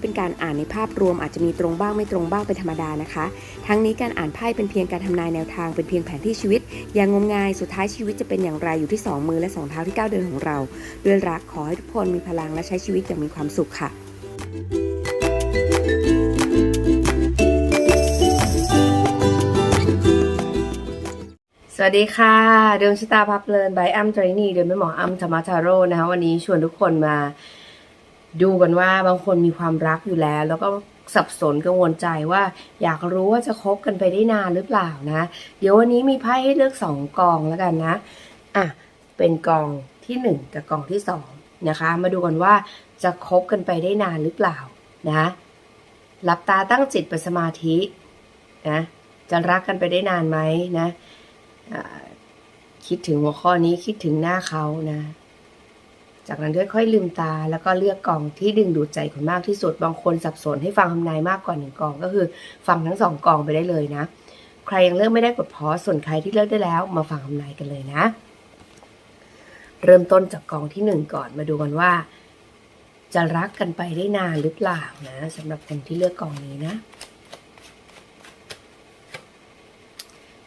นี้เป็นการอ่านในภาพรวมอาจจะมีตรงบ้างไม่ตรงบ้างเป็นธรรมดานะคะ ทั้งนี้การอ่านไพ่เป็นเพียงการทำนายแนวทางเป็นเพียงแผนที่ชีวิต อย่างงมงายสุดท้ายชีวิตจะเป็นอย่างไรอยู่ที่สองมือและสองเท้าที่ก้าวเดินของเรา ด้วยรักขอให้ทุกคนมีพลังและใช้ชีวิตอย่างมีความสุขค่ะสวัสดีค่ะดวงชะตาพับเพลินบายอัมตรนีโดยแม่หมออัมธรรมทาโร่นะคะวันนี้ชวนทุกคนมา ดูกันว่าบางคนมีความรักอยู่แล้ว แล้วก็สับสนกังวลใจว่า อยากรู้ว่าจะคบกันไปได้นานหรือเปล่านะ เดี๋ยววันนี้มีไพ่ให้เลือกสองกองแล้วกันนะอะเป็นกองที่หนึ่งกับกองที่สองนะคะ มาดูกันว่าจะคบกันไปได้นานหรือเปล่านะหลับตาตั้งจิตเป็นสมาธินะจะรักกันไปได้นานไหมนะคิดถึงหัวข้อนี้คิดถึงหน้าเขานะ จากนั้นค่อยๆลืมตา แล้วก็เลือกกองที่ดึงดูดใจคุณมากที่สุด บางคนสับสนให้ฟังคำนายมากกว่าหนึ่งกอง ก็คือฟังทั้งสองกองไปได้เลยนะ ใครยังเลือกไม่ได้กดพอสส่วนใครที่เลือกได้แล้วมาฟังคำนายกันเลยนะ เริ่มต้นจากกองที่หนึ่งก่อนมาดูกันว่า จะรักกันไปได้นานหรือเปล่านะสำหรับคนที่เลือกกองนี้นะ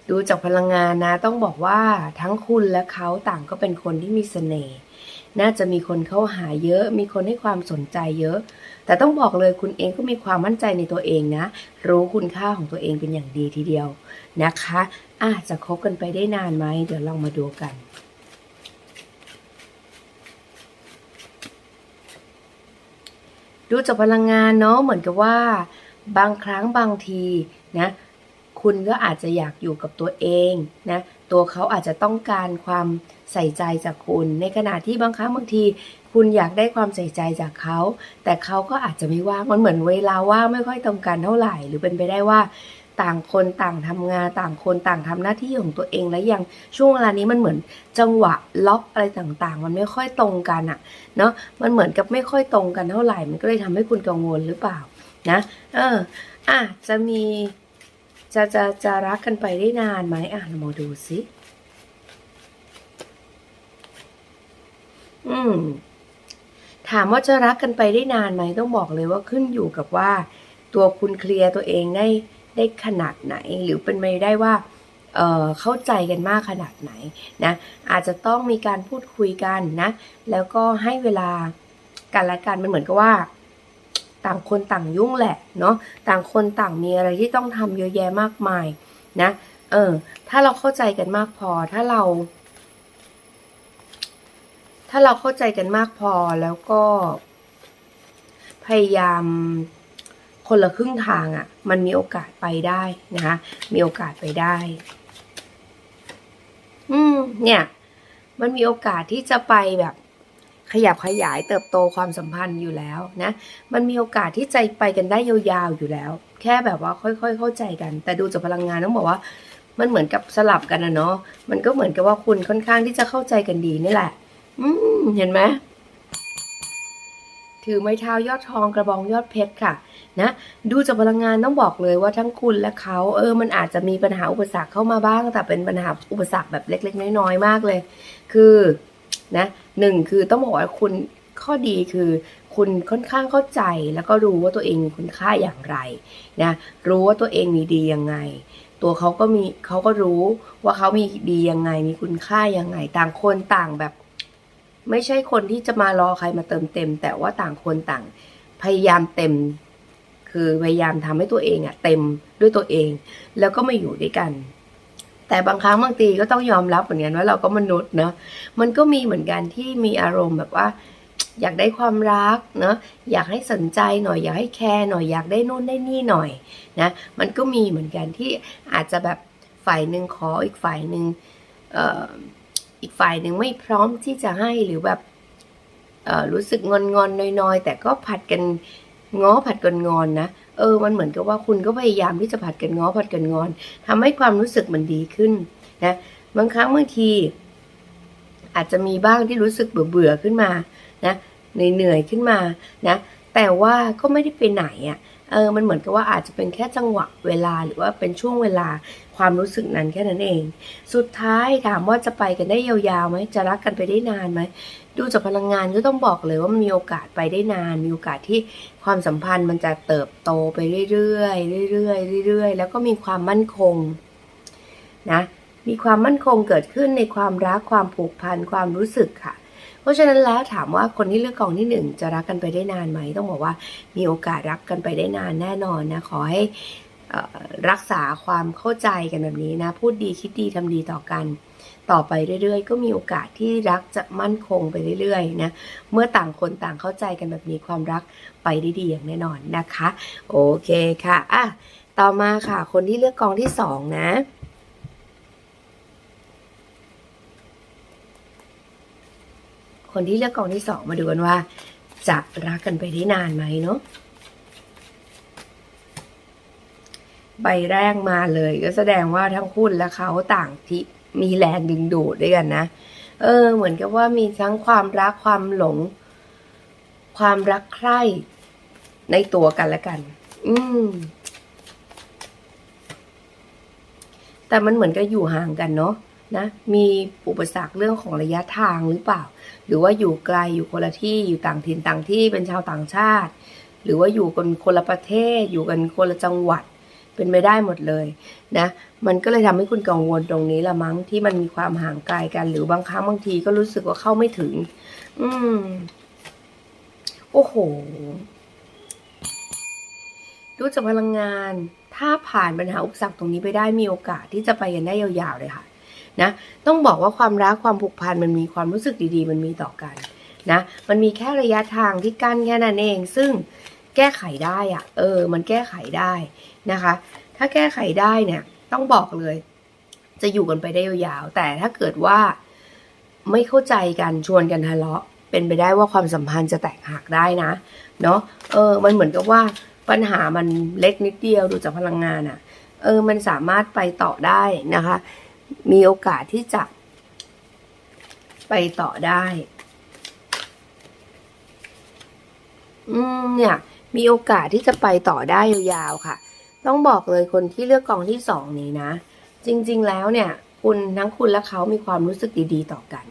ดูจากพลังงานนะ ต้องบอกว่าทั้งคุณและเขาต่างก็เป็นคนที่มีเสน่ห์ น่าจะมีคนเข้าหาเยอะ มีคนให้ความสนใจเยอะ แต่ต้องบอกเลยคุณเองก็มีความมั่นใจในตัวเองนะ รู้คุณค่าของตัวเองเป็นอย่างดีทีเดียวนะคะอาจจะคบกันไปได้นานไหม เดี๋ยวลองมาดูกันดูจากพลังงานเนาะเหมือนกับว่า บางครั้งบางทีนะ คุณก็อาจจะอยากอยู่กับตัวเองนะ ตัวเขาอาจจะต้องการความใส่ใจจากคุณ ในขณะที่บางครั้งบางทีคุณอยากได้ความใส่ใจจากเขา แต่เขาก็อาจจะไม่ว่าง มันเหมือนเวลาว่างไม่ค่อยตรงกันเท่าไหร่ หรือเป็นไปได้ว่าต่างคนต่างทำงานต่างคนต่างทำหน้าที่ของตัวเองและยังช่วงเวลานี้มันเหมือนจังหวะล็อกอะไรต่างๆ มันไม่ค่อยตรงกันอะเนาะมันเหมือนกับไม่ค่อยตรงกันเท่าไหร่ มันก็เลยทำให้คุณกังวลหรือเปล่านะ เอออะจะมี จะจะจะรักกันไปได้นานไหมอะมาดูสิ อืม ถามว่าจะรักกันไปได้นานไหมต้องบอกเลยว่าขึ้นอยู่กับว่า ตัวคุณเคลียร์ตัวเองได้ได้ขนาดไหน หรือเป็นไปได้ว่าเอ่อเข้าใจกันมากขนาดไหนนะอาจจะต้องมีการพูดคุยกันนะ แล้วก็ให้เวลากันและกันมันเหมือนกับว่า ต่างคนต่างยุ่งแหละเนาะต่างคนต่างมีอะไรที่ต้องทำเยอะแยะมากมายนะเออถ้าเราเข้าใจกันมากพอถ้าเรา ถ้าเราเข้าใจกันมากพอแล้วก็ พยายามคนละครึ่งทางอะ่ะ มันมีโอกาสไปได้นะคะมีโอกาสไปได้ อืมเนี่ย มันมีโอกาสที่จะไปแบบ ขยับขยายเติบโตความสัมพันธ์อยู่แล้วนะ มันมีโอกาสที่จะไปกันได้ยาวๆอยู่แล้ว แค่แบบว่าค่อยๆ เข้าใจกัน แต่ดูจากพลังงานต้องบอกว่า มันเหมือนกับสลับกันนะเนาะ มันก็เหมือนกับว่าคุณค่อนข้างที่จะเข้าใจกันดีนี่แหละ อืมเห็นไหมถือไม้เท้ายอดทองกระบองยอดเพชรค่ะนะดูจากพลังงานต้องบอกเลยว่าทั้งคุณและเขาเออมันอาจจะมีปัญหาอุปสรรคเข้ามาบ้าง แต่เป็นปัญหาอุปสรรคแบบเล็ก ๆ น้อยๆมากเลย คือ นะหนึ่งคือต้องบอกว่าคุณข้อดีคือ คุณค่อนข้างเข้าใจแล้วก็รู้ว่าตัวเองมีคุณค่าอย่างไรนะรู้ว่าตัวเองมีดียังไง ตัวเขาก็มีเขาก็รู้ว่าเขามีดียังไง มีคุณค่ายังไง ต่างคนต่างแบบ ไม่ใช่คนที่จะมารอใครมาเติมเต็ม แต่ว่าต่างคนต่าง พยายามเต็ม คือพยายามทำให้ตัวเองอะเต็มด้วยตัวเอง แล้วก็มาอยู่ด้วยกัน แต่บางครั้งบางทีก็ต้องยอมรับเหมือนกันว่าเราก็มนุษย์เนาะมันก็มีเหมือนกันที่มีอารมณ์แบบว่า อยากได้ความรักเนาะอยากให้สนใจหน่อยอยากให้แคร์หน่อยอยากได้นู่นได้นี่หน่อยนะมันก็มีเหมือนกันที่อาจจะแบบฝ่ายหนึ่งขออีกฝ่ายหนึ่งอีกฝ่ายหนึ่งไม่พร้อมที่จะให้หรือแบบรู้สึกงอนงอนน้อยๆ แต่ก็ผัดกันง้อผัดกันงอนนะ เออ มันเหมือนกับว่าคุณก็พยายามที่จะผัดกันง้อผัดกันงอนทำให้ความรู้สึกมันดีขึ้นนะบางครั้งบางที อาจจะมีบ้างที่รู้สึกเบื่อเบื่อๆขึ้นมานะเหนื่อยๆขึ้นมานะแต่ว่าก็ไม่ได้ไปไหนอะ่ะเออ มันเหมือนกับว่าอาจจะเป็นแค่จังหวะเวลาหรือว่าเป็นช่วงเวลาความรู้สึกนั้นแค่นั้นเอง สุดท้ายถามว่าจะไปกันได้ยาวๆไหมจะรักกันไปได้นานไหม ดูจากพลังงานก็ต้องบอกเลยว่ามันมีโอกาสไปได้นาน มีโอกาสที่ความสัมพันธ์มันจะเติบโตไปเรื่อยๆเรื่อยๆเรื่อยๆ แล้วก็มีความมั่นคงนะ มีความมั่นคงเกิดขึ้นในความรักความผูกพันความรู้สึกค่ะ เพราะฉะนั้นแล้วถามว่าคนที่เลือกกองที่หนึ่งจะรักกันไปได้นานไหม ต้องบอกว่ามีโอกาสรักกันไปได้นานแน่นอนนะ ขอให้ รักษาความเข้าใจกันแบบนี้นะ พูดดีคิดดีทำดีต่อกัน ต่อไปเรื่อยๆ ก็มีโอกาสที่รักจะมั่นคงไปเรื่อยๆนะ เมื่อต่างคนต่างเข้าใจกันแบบนี้ความรักไปได้ดีอย่างแน่นอนนะคะ โอเคค่ะอะต่อมาค่ะ คนที่เลือกกองที่สองนะคนที่เลือกกองที่สองมาดูกันว่า จะรักกันไปได้นานไหมเนาะ ใบแรกมาเลย ก็แสดงว่าทั้งคุณและเขาต่างที่มีแรงดึงดูดด้วยกันนะ เออ เหมือนกับว่ามีทั้งความรักความหลง ความรักใคร่ในตัวกันและกัน อืม แต่มันเหมือนกับอยู่ห่างกันเนาะนะ มีอุปสรรคเรื่องของระยะทางหรือเปล่า หรือว่าอยู่ไกลอยู่คนละที่อยู่ต่างถิ่นต่างที่เป็นชาวต่างชาติ หรือว่าอยู่กันคนละประเทศอยู่กันคนละจังหวัด เป็นไปได้หมดเลยนะ มันก็เลยทำให้คุณกังวลตรงนี้ละมั้งที่มันมีความห่างไกลกัน หรือบางครั้งบางทีก็รู้สึกว่าเข้าไม่ถึง อืม โอ้โห ดูจากพลังงาน ถ้าผ่านปัญหาอุปสรรคตรงนี้ไปได้มีโอกาสที่จะไปกันได้ยาวๆเลยค่ะนะ ต้องบอกว่าความรักความผูกพันมันมีความรู้สึกดีๆ มันมีต่อกันนะ มันมีแค่ระยะทางที่กั้นแค่นั้นเอง ซึ่ง แก้ไขได้อะเออ มันแก้ไขได้นะคะ ถ้าแก้ไขได้เนี่ยต้องบอกเลย จะอยู่กันไปได้ยาวๆแต่ถ้าเกิดว่าไม่เข้าใจกันชวนกันทะเลาะ เป็นไปได้ว่าความสัมพันธ์จะแตกหักได้นะเนาะเออ มันเหมือนกับว่าปัญหามันเล็กนิดเดียวดูจากพลังงานอะเออ มันสามารถไปต่อได้นะคะ มีโอกาสที่จะไปต่อได้ อืมเนี่ย มีโอกาสที่จะไปต่อได้ยาวๆค่ะ ต้องบอกเลยคนที่เลือกกองที่สองนี้นะ จริงๆแล้วเนี่ย คุณทั้งคุณและเขามีความรู้สึกดีๆ ต่อกัน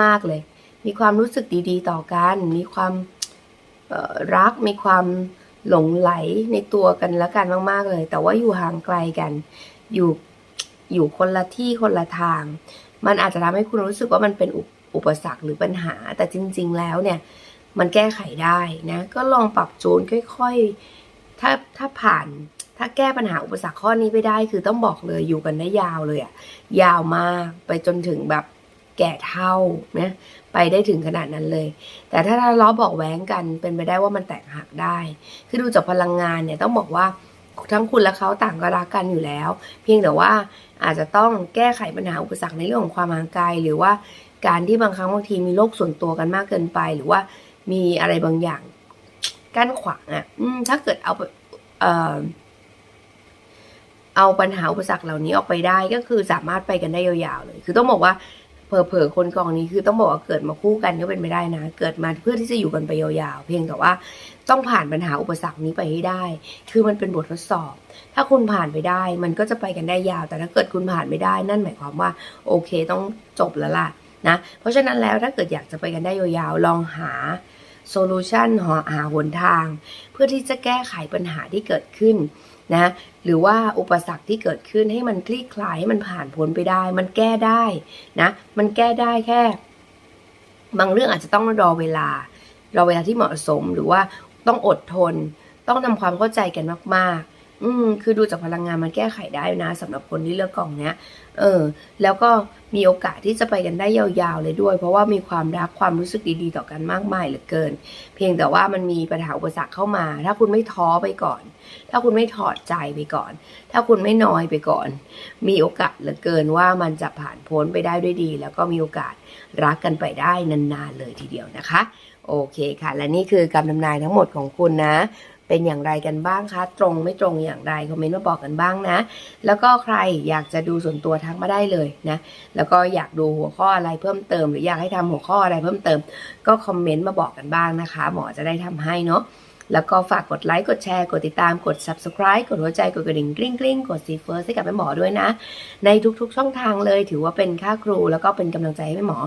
มากๆเลย มีความรู้สึกดีๆ ต่อกัน มีความรักมีความหลงไหลในตัวกันและกันมาก ๆเลย แต่ว่าอยู่ห่างไกลกัน อยู่อยู่คนละที่คนละทาง มันอาจจะทำให้คุณรู้สึกว่ามันเป็นอุอุปสรรคหรือปัญหา แต่จริง ๆ แล้วเนี่ย มันแก้ไขได้นะก็ลองปรับจูนค่อยๆ ถ้าถ้าผ่านถ้าแก้ปัญหาอุปสรรคข้อนี้ไปได้ คือต้องบอกเลยอยู่กันได้ยาวเลยอะยาวมากไปจนถึงแบบแก่เท่านะไปได้ถึงขนาดนั้นเลย แต่ถ้าเลาะเบอกแว้งกันเป็นไปได้ว่ามันแตกหักได้ คือดูจากพลังงานเนี่ยต้องบอกว่าทั้งคุณและเขาต่างก็รักกันอยู่แล้ว เพียงแต่ว่าอาจจะต้องแก้ไขปัญหาอุปสรรคในเรื่องของความห่างไกลหรือว่าการที่บางครั้งบางทีมีโลกส่วนตัวกันมากเกินไป หรือว่า มีอะไรบางอย่างกั้นขวางอะ่ะถ้าเกิดเอาเออเอาปัญหาอุปสรรคเหล่านี้ออกไปได้ก็คือสามารถไปกันได้ยาวๆเลย คือต้องบอกว่าเผลอๆคนกองนี้คือต้องบอกว่าเกิดมาคู่กันก็เป็นไม่ได้นะ เกิดมาเพื่อที่จะอยู่กันไปยาวๆ เพียงแต่ว่าต้องผ่านปัญหาอุปสรรคนี้ไปให้ได้ คือมันเป็นบททดสอบ ถ้าคุณผ่านไปได้ มันก็จะไปกันได้ยาว แต่ถ้าเกิดคุณผ่านไม่ได้ นั่นหมายความว่า โอเคต้องจบแล้วล่ะ นะเพราะฉะนั้นแล้วถ้าเกิดอยากจะไปกันได้ยาวๆ ลองหาโซลูชันหาหาหนทาง เพื่อที่จะแก้ไขปัญหาที่เกิดขึ้นนะหรือว่าอุปสรรคที่เกิดขึ้นให้มันคลี่คลาย ให้มันผ่านพ้นไปได้ มันแก้ได้นะมันแก้ได้แค่ บางเรื่องอาจจะต้องรอเวลา รอเวลาที่เหมาะสมหรือว่าต้องอดทน ต้องทำความเข้าใจกันมากๆ อืมคือดูจากพลังงานมันแก้ไขได้นะสำหรับคนที่เลือกกล่องเนี้ย เออ แล้วก็มีโอกาสที่จะไปกันได้ยาวๆเลยด้วย เพราะว่ามีความรักความรู้สึกดีๆ ต่อกันมากมายเหลือเกิน เพียงแต่ว่ามันมีปัญหาอุปสรรคเข้ามา ถ้าคุณไม่ท้อไปก่อน ถ้าคุณไม่ถอดใจไปก่อน ถ้าคุณไม่น้อยไปก่อน มีโอกาสเหลือเกินว่ามันจะผ่านพ้นไปได้ด้วยดี แล้วก็มีโอกาสรักกันไปได้นานๆเลยทีเดียวนะคะ โอเคค่ะ และนี่คือการดำนายทั้งหมดของคุณนะ เป็นอย่างไรกันบ้างคะ ตรงไม่ตรงอย่างไรคอมเมนต์มาบอกกันบ้างนะ แล้วก็ใครอยากจะดูส่วนตัวทักมาได้เลยนะ แล้วก็อยากดูหัวข้ออะไรเพิ่มเติม หรืออยากให้ทำหัวข้ออะไรเพิ่มเติม ก็คอมเมนต์มาบอกกันบ้างนะคะ หมอจะได้ทำให้เนาะ แล้วก็ฝากกดไลค์ กดแชร์ กดติดตาม กด subscribe กดหัวใจ กดกระดิ่งกริ๊งกริ๊งกดซีเฟิร์สให้กับแม่หมอด้วยนะ ในทุกๆ ช่องทางเลย ถือว่าเป็นค่าครู แล้วก็เป็นกำลังใจให้แม่หมอ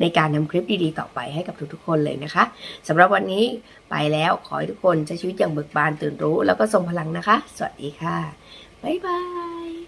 ในการทำคลิปดีๆ ต่อไปให้กับทุกๆ คนเลยนะคะสำหรับวันนี้ไปแล้ว ขอให้ทุกคนใช้ชีวิตอย่างเบิกบานตื่นรู้ แล้วก็ทรงพลังนะคะ สวัสดีค่ะ บ๊ายบาย